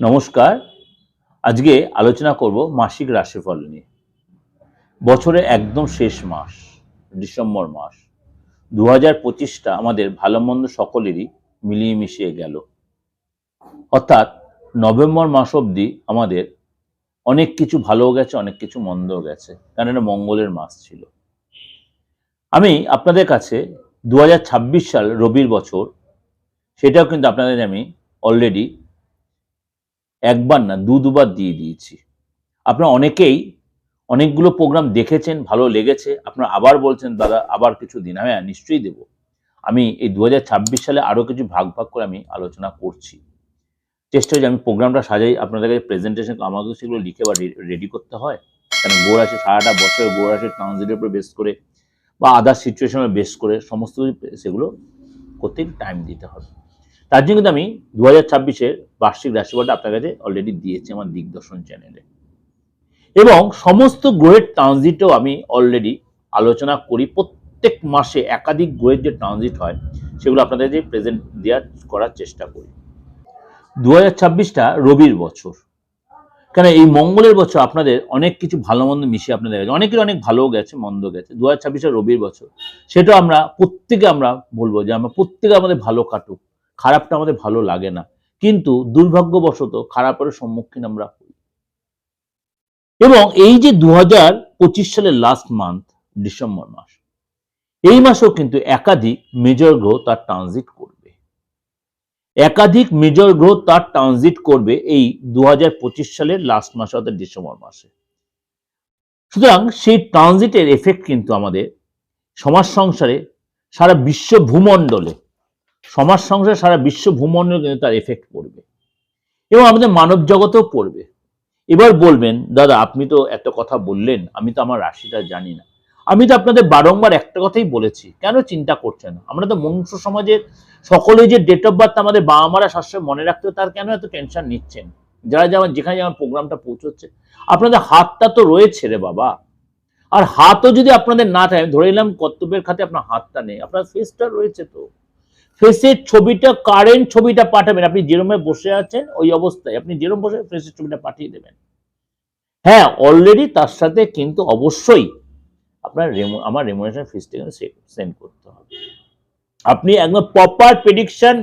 নমস্কার। আজকে আলোচনা করব মাসিক রাশিফল নিয়ে। বছরের একদম শেষ মাস, ডিসেম্বর মাস। দু হাজার পঁচিশটা আমাদের ভালো মন্দ সকলেরই মিলিয়ে মিশিয়ে গেল। অর্থাৎ নভেম্বর মাস অবধি আমাদের অনেক কিছু ভালোও গেছে, অনেক কিছু মন্দও গেছে। এটা মঙ্গলের মাস ছিল। আমি আপনাদের কাছে দু হাজার ছাব্বিশ সাল রবির বছর, সেটাও কিন্তু আপনাদের আমি অলরেডি একবার না, দু দুবার দিয়ে দিয়েছি। আপনারা অনেকেই অনেকগুলো প্রোগ্রাম দেখেছেন, ভালো লেগেছে। আপনারা আবার বলছেন, দাদা, আবার কিছু দিন। হ্যাঁ নিশ্চয়ই দেব। আমি এই দু হাজার ছাব্বিশ সালে আরও কিছু ভাগ ভাগ করে আমি আলোচনা করছি। চেষ্টা হচ্ছে, আমি প্রোগ্রামটা সাজাই। আপনাদের কাছে প্রেজেন্টেশন আমাকে সেগুলো লিখে বা রেডি করতে হয়। কারণ গোড় আসে সারাটা বছর গোড় আসে ট্রানজিটের উপর বেস করে বা আদার সিচুয়েশনের বেস করে, সমস্ত সেগুলো করতে টাইম দিতে হবে। তার জন্য কিন্তু আমি দু হাজার ছাব্বিশের বার্ষিক রাশিফলটা আপনার কাছে অলরেডি দিয়েছি আমার দিগদর্শন চ্যানেলে এবং সমস্ত গ্রহের ট্রানজিটও আমি অলরেডি আলোচনা করি। প্রত্যেক মাসে একাধিক গ্রহের যে ট্রানজিট হয়, সেগুলো আপনাদের যে প্রেজেন্ট দেওয়ার, করার চেষ্টা করি। দু হাজার ছাব্বিশটা রবির বছর। কেন এই মঙ্গলের বছর আপনাদের অনেক কিছু ভালো মন্দ মিশিয়ে আপনাদের গেছে অনেকের অনেক ভালোও গেছে, মন্দ গেছে। দু হাজার ছাব্বিশে রবির বছর। সেটা আমরা প্রত্যেকে আমরা বলব যে আমরা প্রত্যেকে আমাদের ভালো কাটুক। খারাপটা আমাদের ভালো লাগে না। কিন্তু দুর্ভাগ্যবশত খারাপের সম্মুখীন আমরা হই। এবং এই যে দু সালের লাস্ট মান্থ ডিসেম্বর মাস, এই মাসেও কিন্তু একাধিক মেজর গ্রহ তার ট্রানজিট করবে। একাধিক মেজর গ্রহ তার ট্রানজিট করবে এই দু হাজার পঁচিশ সালের লাস্ট মাসে অর্থাৎ ডিসেম্বর মাসে। সুতরাং সেই ট্রানজিটের এফেক্ট কিন্তু আমাদের সমাজ সংসারে সারা বিশ্ব ভূমণ্ডলে সমাজ সংসারে সারা বিশ্ব ভূমণ্ডলে কিন্তু তার এফেক্ট পড়বে। এবং আমাদের মানব জগতেও পড়বে। এবার বলবেন, দাদা, আপনি তো এত কথা বললেন, আমি তো আমার রাশিটা জানি না। আমি তো আপনাদের বারংবার একটা কথাই বলেছি, কেন চিন্তা করছেন? আমরা তো মনুষ্য সমাজের সকলে যে ডেট অফ বার্থ আমাদের বাবা মারা সবসময় মনে রাখতে তার কেন এত টেনশন নিচ্ছেন? যারা যেমন যেখানে যেমন প্রোগ্রামটা পৌঁছচ্ছে, আপনাদের হাতটা তো রয়েছে রে বাবা। আর হাতও যদি আপনাদের না থাকে ধরে নিলাম কর্তব্যের খাতে আপনার হাতটা নেই, আপনার ফেসটা রয়েছে তো। ফেসের ছবিটা কারেন্ট ছবিটা পাঠাবেন। আপনি যেরমে বসে আছেন, ওই অবস্থায় আপনি যেরম বসে ফেসের ছবিটা পাঠিয়ে দেবেন। হ্যাঁ অলরেডি তার সাথে কিন্তু অবশ্যই আপনার আমার রেমুনেশন ফিসটা কিন্তু সেন্ড করতে হবে। আপনি একদম প্রপার প্রেডিকশন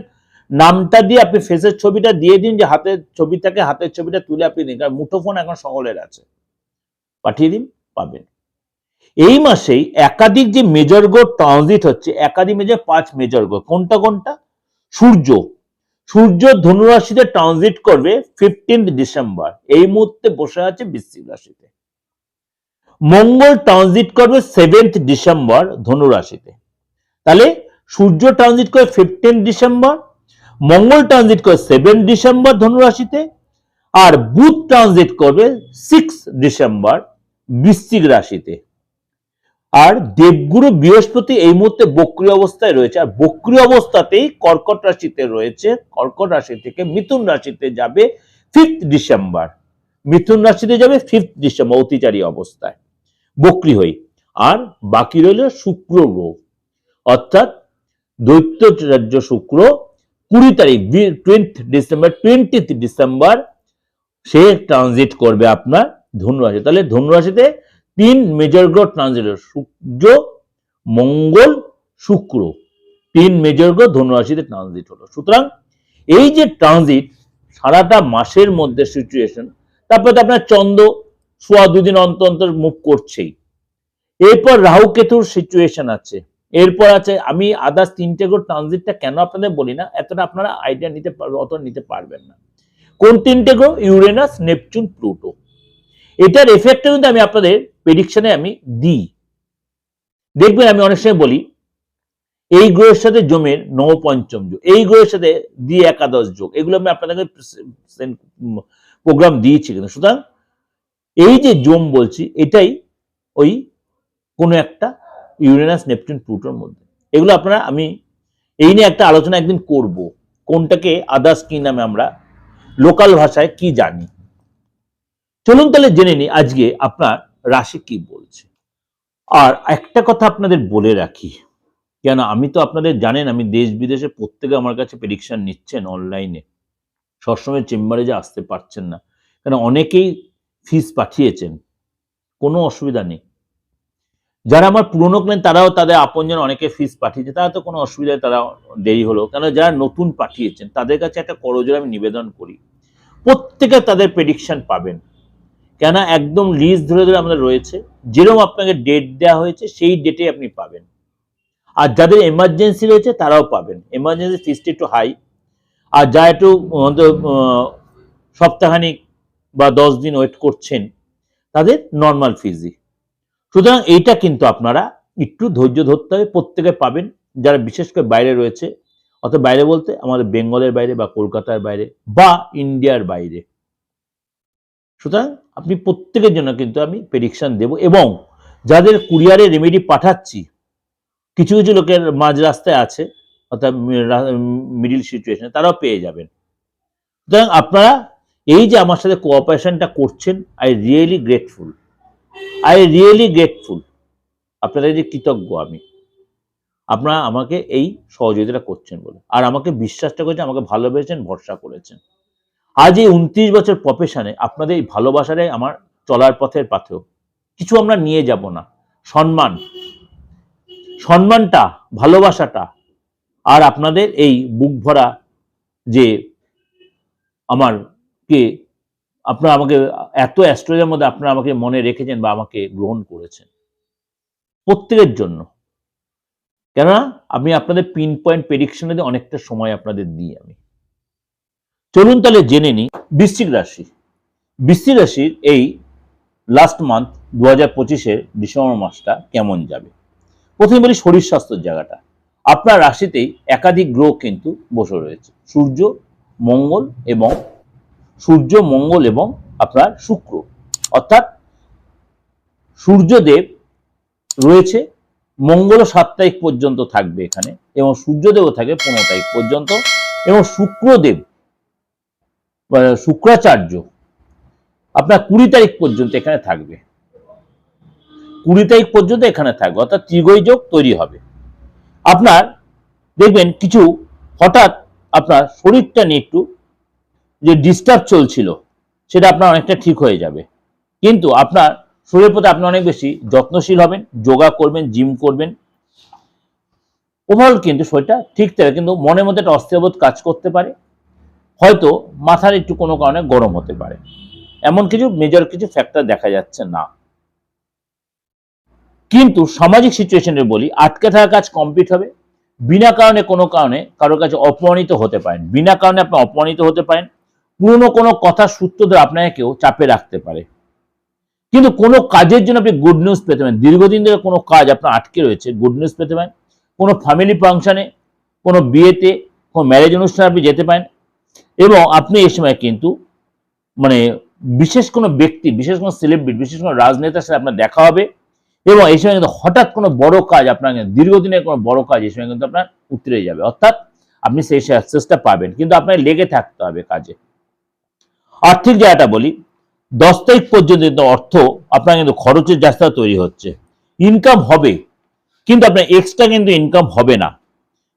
নামটা দিয়ে আপনি ফেসের ছবিটা দিয়ে দিন যে হাতের ছবিটাকে হাতের ছবিটা তুলে আপনি দিন কারণ মুঠোফোন এখন সকলের আছে। পাঠিয়ে দিন, পাবেন। এই মাসেই একাধিক যে মেজর গো ট্রানজিট হচ্ছে, একাধিক মেজর পাঁচ মেজর গো কোনটা কোনটা? সূর্য। সূর্য ধনুরাশিতে ট্রানজিট করবে ফিফটিন্থ ডিসেম্বর এই মুহূর্তে বসে আছে বৃশ্চিক রাশিতে। মঙ্গল ট্রানজিট করবে সেভেন্থ ডিসেম্বর ধনুরাশিতে। তাহলে সূর্য ট্রানজিট করে ফিফটিন ডিসেম্বর মঙ্গল ট্রানজিট করে সেভেন ডিসেম্বর ধনুরাশিতে, আর বুধ ট্রানজিট করবে সিক্স ডিসেম্বর বৃশ্চিক রাশিতে। আর দেবগুরু বৃহস্পতি এই মুহূর্তে বক্রী অবস্থায় রয়েছে। আর বক্রী অবস্থাতেই কর্কট রাশিতে রয়েছে। কর্কট রাশি থেকে মিথুন রাশিতে যাবে ফিফথ ডিসেম্বর মিথুন রাশিতে যাবে ফিফথ ডিসেম্বর অতিচারী অবস্থায়। বক্রি হই। আর বাকি রইল শুক্র গ্রহ। অর্থাৎ দৈত্য রাজ্য শুক্র কুড়ি তারিখ টোয়েন্থ ডিসেম্বর টোয়েন্টিথ ডিসেম্বর সে ট্রানজিট করবে আপনার ধনুরাশি তাহলে ধনুরাশিতে তিন মেজর গ্রহ ট্রানজিট সূর্য, মঙ্গল, শুক্র। তিন মেজর গ্রহ ধনুরাশিতে ট্রানজিট হলো। সুতরাং এই যে ট্রানজিট সারাটা মাসের মধ্যে সিচুয়েশন তারপরে তো আপনার চন্দ্র, সোয়া দুদিন অন্তর অন্তর মুভ করছেই। এরপর রাহু কেতুর সিচুয়েশন আছে। এরপর আছে, আমি আদার্স তিনটে গ্রহ ট্রানজিটটা কেন আপনাদের বলি না? এতটা আপনারা আইডিয়া নিতে অত নিতে পারবেন না। কোন তিনটে গ্রহ? Uranus, Neptune, Pluto. এটার এফেক্টটা কিন্তু আমি আপনাদের প্রেডিকশনে আমি দিই। দেখবেন আমি অনেক সময় বলি, এই গ্রহের সাথে জমের নবপঞ্চম যোগ, এই গ্রহের সাথে দ্বি একাদশ যোগ, এগুলো আমি আপনাদেরকে প্রোগ্রাম দিয়েছি কিন্তু। সুতরাং এই যে জম বলছি, এটাই ওই কোনো একটা ইউরেনাস নেপচুন প্লুটোর মধ্যে। এগুলো আপনারা আমি এই নিয়ে একটা আলোচনা একদিন করব, কোনটাকে আদার্স কি নামে আমরা লোকাল ভাষায় কি জানি। চলুন তাহলে জেনে নিই আজকে আপনার রাশি কি বলছে। আর একটা কথা আপনাদের বলে রাখি, কেন আমি তো আপনাদের জানেন আমি দেশ বিদেশে প্রত্যেকে আমার কাছে প্রেডিকশন নিচ্ছেন অনলাইনে সবসময় চেম্বারে যে আসতে পারছেন না। কেন অনেকেই ফিস পাঠিয়েছেন, কোনো অসুবিধা নেই। যারা আমার পুরনো ক্লায়েন্ট তারাও তাদের আপনজন অনেকে ফিস পাঠিয়েছে, তারা তো কোনো অসুবিধায় তারা দেরি হলো। কেন যারা নতুন পাঠিয়েছেন, তাদের কাছে একটা করজোর আমি নিবেদন করি, প্রত্যেকে তাদের প্রেডিকশন পাবেন। কেন একদম লিস্ট ধরে ধরে আমাদের রয়েছে। যেরকম আপনাকে ডেট দেওয়া হয়েছে, সেই ডেটে আপনি পাবেন। আর যাদের এমার্জেন্সি রয়েছে, তারাও পাবেন। এমার্জেন্সি ফিসটি একটু হাই আর যা একটু সপ্তাহখানিক বা দশ দিন ওয়েট করছেন, তাদের নর্মাল ফিজি সুতরাং এইটা কিন্তু আপনারা একটু ধৈর্য ধরতে হবে। প্রত্যেকে পাবেন। যারা বিশেষ করে বাইরে রয়েছে, অর্থাৎ বাইরে বলতে আমাদের বেঙ্গলের বাইরে বা কলকাতার বাইরে বা ইন্ডিয়ার বাইরে। সুতরাং আপনি প্রত্যেকের জন্য কিন্তু আমি প্রেডিকশন দেব এবং যাদের কুরিয়ারে রেমেডি পাঠাচ্ছি, কিছু কিছু লোকের মাঝ রাস্তায় আছে, অর্থাৎ মিডিল সিচুয়েশনে তারাও পেয়ে যাবেন। সুতরাং আপনারা এই যে আমার সাথে কোঅপারেশনটা করছেন I really grateful I really grateful আপনাদের যে কৃতজ্ঞ আমি। আপনারা আমাকে এই সহযোগিতা করছেন বলে। আর আমাকে বিশ্বাসটা করেছেন, আমাকে ভালোবেসেছেন, ভরসা করেছেন। আজ এই উনত্রিশ বছর প্রফেশনে আপনাদের এই ভালোবাসাটাই আমার চলার পথের পাথেও কিছু আমরা নিয়ে যাব না। সম্মান। সম্মানটা, ভালোবাসাটা আর আপনাদের এই বুক ভরা যে আমার কে আপনারা আমাকে এত অ্যাস্ট্রোলজির মধ্যে আপনারা আমাকে মনে রেখেছেন বা আমাকে গ্রহণ করেছেন। প্রত্যেকের জন্য। কেননা, আমি আপনাদের পিন পয়েন্ট প্রেডিকশনে অনেকটা সময় আপনাদের দিই আমি। চলুন তাহলে জেনে নিই বৃশ্চিক রাশি। বৃশ্চিক রাশির এই লাস্ট মান্থ দু হাজার পঁচিশের ডিসেম্বর মাসটা কেমন যাবে? প্রথমে বলি শরীর স্বাস্থ্যের জায়গাটা। আপনার রাশিতেই একাধিক গ্রহ কিন্তু বসে রয়েছে। সূর্য, মঙ্গল এবং সূর্য, মঙ্গল এবং আপনার শুক্র। অর্থাৎ সূর্যদেব রয়েছে মঙ্গল সাত তারিখ পর্যন্ত থাকবে এখানে এবং সূর্যদেবও থাকে পনেরো তারিখ পর্যন্ত এবং শুক্রদেব শুক্রাচার্য আপনার কুড়ি তারিখ পর্যন্ত এখানে থাকবে। কুড়ি তারিখ পর্যন্ত এখানে থাকবে, অর্থাৎ ত্রিগৈ যোগ তৈরি হবে। আপনার দেখবেন কিছু হঠাৎ আপনার শরীরটা নিয়ে একটু যে ডিস্টার্ব চলছিল, সেটা আপনার অনেকটা ঠিক হয়ে যাবে। কিন্তু আপনার শরীরের প্রতি আপনি অনেক বেশি যত্নশীল হবেন, যোগা করবেন জিম করবেন। ওভারঅল কিন্তু শরীরটা ঠিক থাকবে কিন্তু মনের মধ্যে একটা অস্থিরবোধ কাজ করতে পারে। হয়তো মাথার একটু কোনো কারণে গরম হতে পারে। এমন কিছু মেজর কিছু ফ্যাক্টর দেখা যাচ্ছে না। কিন্তু সামাজিক সিচুয়েশনে বলি, আটকে থাকা কাজ কমপ্লিট হবে। বিনা কারণে কোনো কারণে কারোর কাছে অপমানিত হতে পারেন। বিনা কারণে আপনি অপমানিত হতে পারেন। পুরনো কোনো কথা সূত্র ধরে আপনাকে কেউ চাপে রাখতে পারে। কিন্তু কোনো কাজের জন্য আপনি গুড নিউজ পেতে পারেন। দীর্ঘদিন ধরে কোনো কাজ আপনার আটকে রয়েছে গুড নিউজ পেতে পারেন। কোনো ফ্যামিলি ফাংশনে কোনো বিয়েতে, কোনো ম্যারেজ অনুষ্ঠানে আপনি যেতে পারেন। এবং আপনি এই সময় কিন্তু মানে বিশেষ কোনো ব্যক্তি, বিশেষ কোনো সেলিব্রিটি বিশেষ কোনো রাজনেতার সাথে আপনার দেখা হবে এবং এই সময় কিন্তু হঠাৎ কোনো বড় কাজ আপনার দীর্ঘদিনের কোনো বড় কাজ এই সময় কিন্তু আপনার উতরে যাবে। অর্থাৎ আপনি সেই সাকসেসটা পাবেন, কিন্তু আপনার লেগে থাকতে হবে কাজে। আর্থিক জায়গাটা বলি, দশ তারিখ পর্যন্ত কিন্তু অর্থ আপনার কিন্তু খরচের রাস্তা তৈরি হচ্ছে। ইনকাম হবে, কিন্তু আপনার এক্সট্রা কিন্তু ইনকাম হবে না।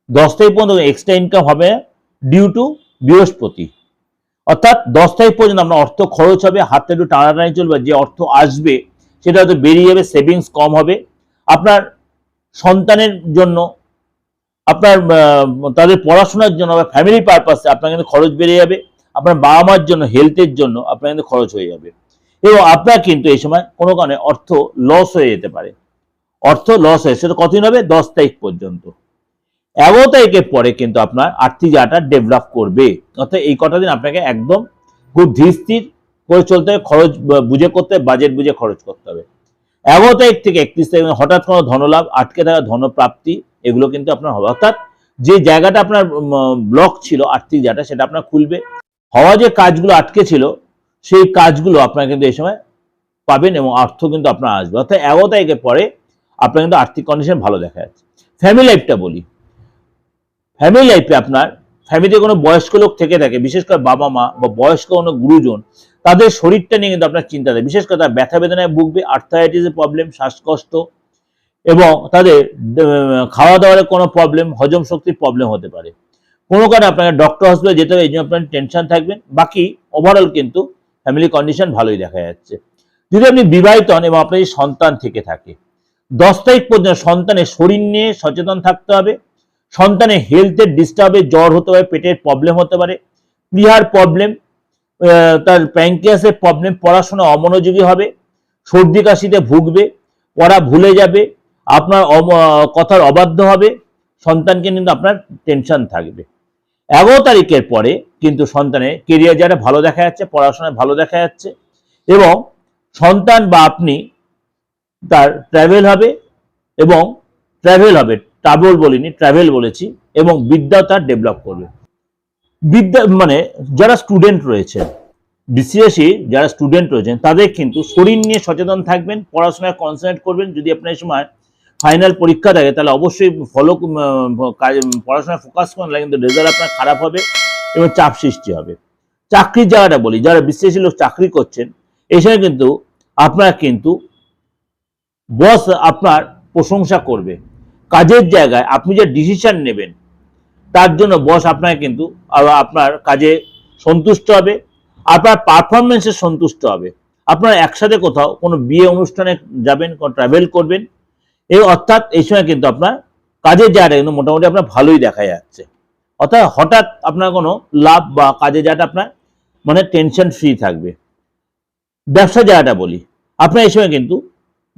দশ তারিখ পর্যন্ত এক্সট্রা ইনকাম হবে ডিউ টু বৃহস্পতি। অর্থাৎ দশ তারিখ পর্যন্ত আপনার অর্থ খরচ হবে, হাতে একটু টানাটানি চলবে, যে অর্থ আসবে, সেটা হয়তো বেরিয়ে যাবে সেভিংস কম হবে। আপনার সন্তানের জন্য, আপনার তাদের পড়াশোনার জন্য বা ফ্যামিলি পারপাসে আপনার কিন্তু খরচ বেড়ে যাবে। আপনার বাবা মার জন্য হেলথের জন্য আপনার কিন্তু খরচ হয়ে যাবে। এবং আপনার কিন্তু এই সময় কোনো কারণে অর্থ লস হয়ে যেতে পারে। অর্থ লস হয়ে, সেটা কতদিন হবে? দশ তারিখ পর্যন্ত। এগারো তারিখের পরে কিন্তু আপনার আর্থিক জায়গাটা ডেভেলপ করবে। অর্থাৎ এই কটা দিন আপনাকে একদম খুব ধীর করে চলতে হবে, খরচ বুঝে করতে হবে বাজেট বুঝে খরচ করতে হবে। এগারো তারিখ থেকে একত্রিশ তারিখ হঠাৎ কোনো ধনলাভ, আটকে থাকা ধনপ্রাপ্তি, এগুলো কিন্তু আপনার হবে। অর্থাৎ যে জায়গাটা আপনার ব্লক ছিল আর্থিক জায়গাটা সেটা আপনার খুলবে। হওয়া যে কাজগুলো আটকে ছিল, সেই কাজগুলো আপনার কিন্তু এই সময় পাবেন এবং অর্থ কিন্তু আপনার আসবে। অর্থাৎ এগারো তারিখের পরে আপনার কিন্তু আর্থিক কন্ডিশন ভালো দেখা যাচ্ছে। ফ্যামিলি লাইফটা বলি। ফ্যামিলি লাইফে আপনার ফ্যামিলিতে কোনো বয়স্ক লোক থেকে থাকে, বিশেষ করে বাবা মা বা বয়স্ক কোনো গুরুজন, তাদের শরীরটা নিয়ে কিন্তু আপনার চিন্তা থাকে। বিশেষ করে তার ব্যথা বেদনায় ভুগবে আর্থারাইটিসের প্রবলেম শ্বাসকষ্ট এবং তাদের খাওয়া দাওয়ার কোনো প্রবলেম হজম শক্তির প্রবলেম হতে পারে। কোনো কারণে আপনাকে ডক্টর হসপিটালে যেতে হবে, এই জন্য আপনার টেনশন থাকবেন বাকি ওভারঅল কিন্তু ফ্যামিলি কন্ডিশন ভালোই দেখা যাচ্ছে। যদি আপনি বিবাহিত হন এবং আপনার সন্তান থেকে থাকে, দশ তারিখ পর্যন্ত সন্তানের শরীর নিয়ে সচেতন থাকতে হবে। সন্তানের হেলথের ডিস্টার্বে জ্বর হতে পারে, পেটের প্রবলেম হতে পারে প্লিহার প্রবলেম তার প্যাঙ্কিয়াসের প্রবলেম পড়াশোনা অমনোযোগী হবে, সর্দি কাশিতে ভুগবে, পড়া ভুলে যাবে, আপনার কথার অবাধ্য হবে, সন্তানকে কিন্তু আপনার টেনশন থাকবে। এগারো তারিখের পরে কিন্তু সন্তানের কেরিয়ার যারা ভালো দেখা যাচ্ছে, পড়াশোনায় ভালো দেখা যাচ্ছে এবং সন্তান বা আপনি তার ট্রাভেল হবে এবং ট্রাভেল হবে। ট্রাভেল বলিনি ট্রাভেল বলেছি এবং বিদ্যা তার ডেভেলপ করবে। বিদ্যা মানে যারা স্টুডেন্ট রয়েছেন বিসিএসি যারা স্টুডেন্ট রয়েছেন, তাদের কিন্তু শরীর নিয়ে সচেতন থাকবেন, পড়াশোনায় কনসেন্ট্রেট করবেন। যদি আপনার সময় ফাইনাল পরীক্ষা থাকে, তাহলে অবশ্যই ফলো পড়াশোনায় ফোকাস করেন কিন্তু রেজাল্ট আপনার খারাপ হবে এবং চাপ সৃষ্টি হবে। চাকরির জায়গাটা বলি, যারা বিসিএসি লোক চাকরি করছেন এই সময় কিন্তু আপনার কিন্তু বস আপনার প্রশংসা করবে। কাজের জায়গায় আপনি যে ডিসিশন নেবেন, তার জন্য বস আপনাকে কিন্তু আপনার কাজে সন্তুষ্ট হবে, আপনার পারফরমেন্সে সন্তুষ্ট হবে। আপনার একসাথে কোথাও কোনো বিয়ে অনুষ্ঠানে যাবেন, কোনো ট্রাভেল করবেন, এই অর্থাৎ এই সময় কিন্তু আপনার কাজের জায়গাটা কিন্তু মোটামুটি আপনার ভালোই দেখা যাচ্ছে। অর্থাৎ হঠাৎ আপনার কোনো লাভ বা কাজের জায়গাটা আপনার মানে টেনশন ফ্রি থাকবে। ব্যবসা জায়গাটা বলি, আপনার এই সময় কিন্তু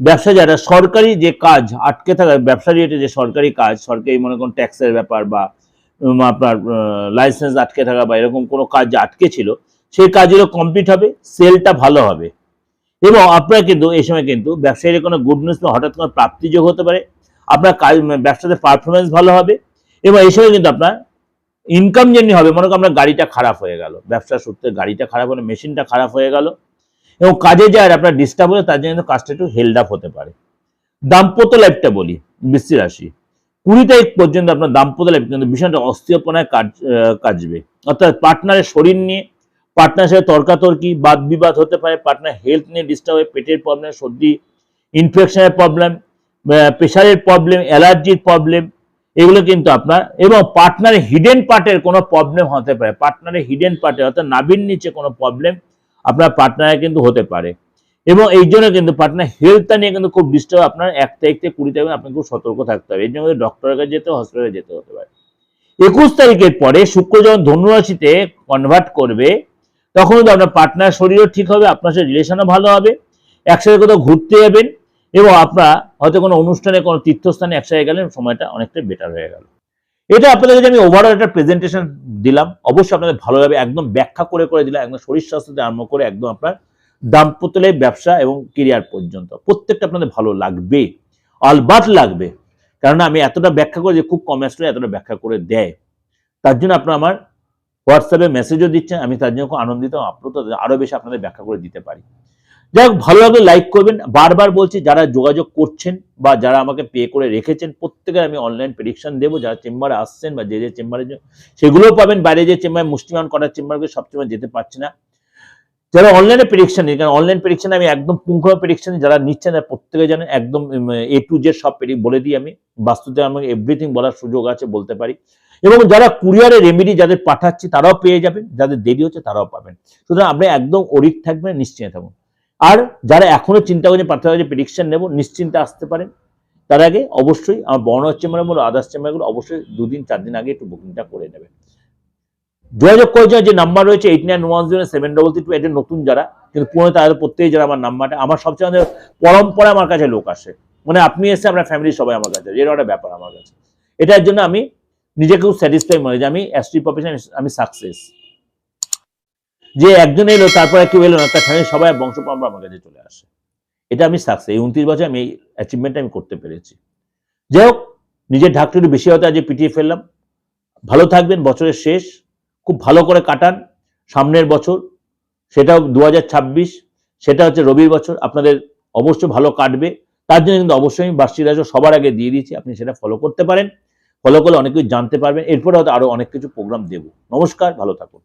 ব্যবসা যারা, সরকারি যে কাজ, আটকে থাকা, ব্যবসা রিলেটেড যে সরকারি কাজ, সরকারি মনে করুন ট্যাক্সের ব্যাপার বা আপনার লাইসেন্স আটকে থাকা বা এরকম কোনো কাজ যে আটকে ছিল, সেই কাজগুলো কমপ্লিট হবে সেলটা ভালো হবে। এবং আপনার কিন্তু, এই সময় কিন্তু ব্যবসায়ীর কোনো গুড নিউজ হঠাৎ কোনো প্রাপ্তিযোগ হতে পারে, আপনার কাজ ব্যবসাতে পারফরমেন্স ভালো হবে, এবং এই সময় কিন্তু আপনার ইনকাম যেমনি হবে, মনে করুন আপনার গাড়িটা খারাপ হয়ে গেল ব্যবসা সূত্রে গাড়িটা খারাপ হলে মেশিনটা খারাপ হয়ে গেল এবং কাজে যায় আপনার ডিস্টার্ব হলে তার জন্য কাজটা একটু হেল্ড আপ হতে পারে। দাম্পত্য লাইফটা বলি বৃষ্টি রাশি। কুড়ি তারিখ পর্যন্ত আপনার দাম্পত্য লাইফ কিন্তু ভীষণ অস্থিরপনায় কাজ কাজবে। অর্থাৎ পার্টনারের শরীর নিয়ে পার্টনার সাথে তর্কাতর্কি বাদ বিবাদ হতে পারে পার্টনার হেলথ নিয়ে ডিস্টার্ব হয়ে, পেটের প্রবলেম সর্দি ইনফেকশনের প্রবলেম প্রেশারের প্রবলেম অ্যালার্জির প্রবলেম এগুলো কিন্তু আপনার, এবং পার্টনারের হিডেন পার্টের কোনো প্রবলেম হতে পারে। পার্টনারের হিডেন পার্টে অর্থাৎ নাভির নিচে কোনো প্রবলেম আপনার পার্টনারের কিন্তু হতে পারে। এবং এই জন্য কিন্তু পার্টনার হেলথটা নিয়ে কিন্তু খুব ডিস্টার্ব আপনার এক তারিখ থেকে কুড়ি তারিখ আপনাকে খুব সতর্ক থাকতে হবে। এই জন্য ডক্টরের কাছে যেতে হসপিটালে যেতে হতে পারে। একুশ তারিখের পরে শুক্র যখন ধনুরাশিতে কনভার্ট করবে, তখন কিন্তু আপনার পার্টনার শরীরও ঠিক হবে, আপনার সাথে রিলেশনও ভালো হবে। একসাথে কোথাও ঘুরতে যাবেন এবং আপনার হয়তো কোনো অনুষ্ঠানে, কোনো তীর্থস্থানে একসাথে গেলেন, সময়টা অনেকটা বেটার হয়ে গেল। এটা আপনাদের কাছে আমি ওভারঅল একটা প্রেজেন্টেশন দিলাম অবশ্যই আপনাদের ভালো লাগবে। একদম ব্যাখ্যা করে করে দিলাম একদম শরীর স্বাস্থ্য থেকে আরম্ভ করে একদম আপনার দাম্পত্য life, ব্যবসা এবং কেরিয়ার পর্যন্ত। প্রত্যেকটা আপনাদের ভালো লাগবে অলবাত লাগবে। কারণ আমি এতটা ব্যাখ্যা করে যে খুব কম আসলে এতটা ব্যাখ্যা করে দেয়। তার জন্য আপনারা আমার হোয়াটসঅ্যাপে মেসেজও দিচ্ছেন আমি তার জন্য খুব আনন্দিত আপনার তো আরও বেশি আপনাদের ব্যাখ্যা করে দিতে পারি। যাই হোক লাইক করবেন। বারবার বলছি, যারা যোগাযোগ করছেন বা যারা আমাকে পে করে রেখেছেন, প্রত্যেকের আমি অনলাইন প্রেডিকশন দেবো। যারা চেম্বারে আসছেন বা যে যে চেম্বারে সেগুলোও পাবেন। বাইরে যে চেম্বার মুষ্টিমান করার চেম্বারকে সবসময় যেতে পারছি না। যারা অনলাইনে প্রেডিকশন নিই কারণ অনলাইন প্রেডিকশন আমি একদম পুঙ্খ প্রেডিকশন যারা নিচ্ছেন, তারা প্রত্যেকে জানেন, একদম এ টু জেড সব বলে দিই আমি। বাস্তুতে আমাকে এভরিথিং বলার সুযোগ আছে বলতে পারি। এবং যারা কুরিয়ারে রেমেডি যাদের পাঠাচ্ছি, তারাও পেয়ে যাবেন। যাদের দেরি হচ্ছে, তারাও পাবেন। সুতরাং আপনি একদম অরিক থাকবেন, নিশ্চিন্তে থাকুন। আর যারা এখনও চিন্তা করছেন পাঠাতে যে প্রেডিকশন নেব, নিশ্চিন্তে আসতে পারেন। তার আগে অবশ্যই আমার বর্ণার চেম্বারে বলো আদার্স চেম্বারগুলো অবশ্যই দুদিন চার দিন আগে একটু বুকিংটা করে নেবেন। যোগাযোগ করেছে যে নাম্বার রয়েছে eight nine one zero seven double three two এটা নতুন যারা, কিন্তু পুরনো তাদের প্রত্যেকেই যারা আমার নাম্বারটা আমার সবচেয়ে পরম্পরা আমার কাছে লোক আসে। মানে আপনি এসে আপনার ফ্যামিলির সবাই আমার কাছে এরকম একটা ব্যাপার আমার কাছে। এটার জন্য আমি নিজেকেও স্যাটিসফাই মনে যে আমি অ্যাস্ট্রি প্রফেশন আমি সাকসেস যে একজন এলো, তারপরে কেউ এলো না, তার ফ্যামিলি সবাই বংশ পরম্পরা আমার কাছে চলে আসে। এটা আমি সাকসেস এই উনত্রিশ বছর আমি এই অ্যাচিভমেন্টটা আমি করতে পেরেছি। যাই হোক, নিজের ঢাকটা একটু বেশি হতে আজকে পিটিয়ে ফেললাম। ভালো থাকবেন, বছরের শেষ। খুব ভালো করে কাটান সামনের বছর। সেটাও দু হাজার ছাব্বিশ, সেটা হচ্ছে রবির বছর। আপনাদের অবশ্যই ভালো কাটবে। তার জন্য কিন্তু অবশ্যই আমি বার্ষিক রাজস্ব সবার আগে দিয়ে দিয়েছি। আপনি সেটা ফলো করতে পারেন। ফলো করলে অনেক কিছু জানতে পারবেন। এরপরে হয়তো আরও অনেক কিছু প্রোগ্রাম দেবো। নমস্কার, ভালো থাকুন।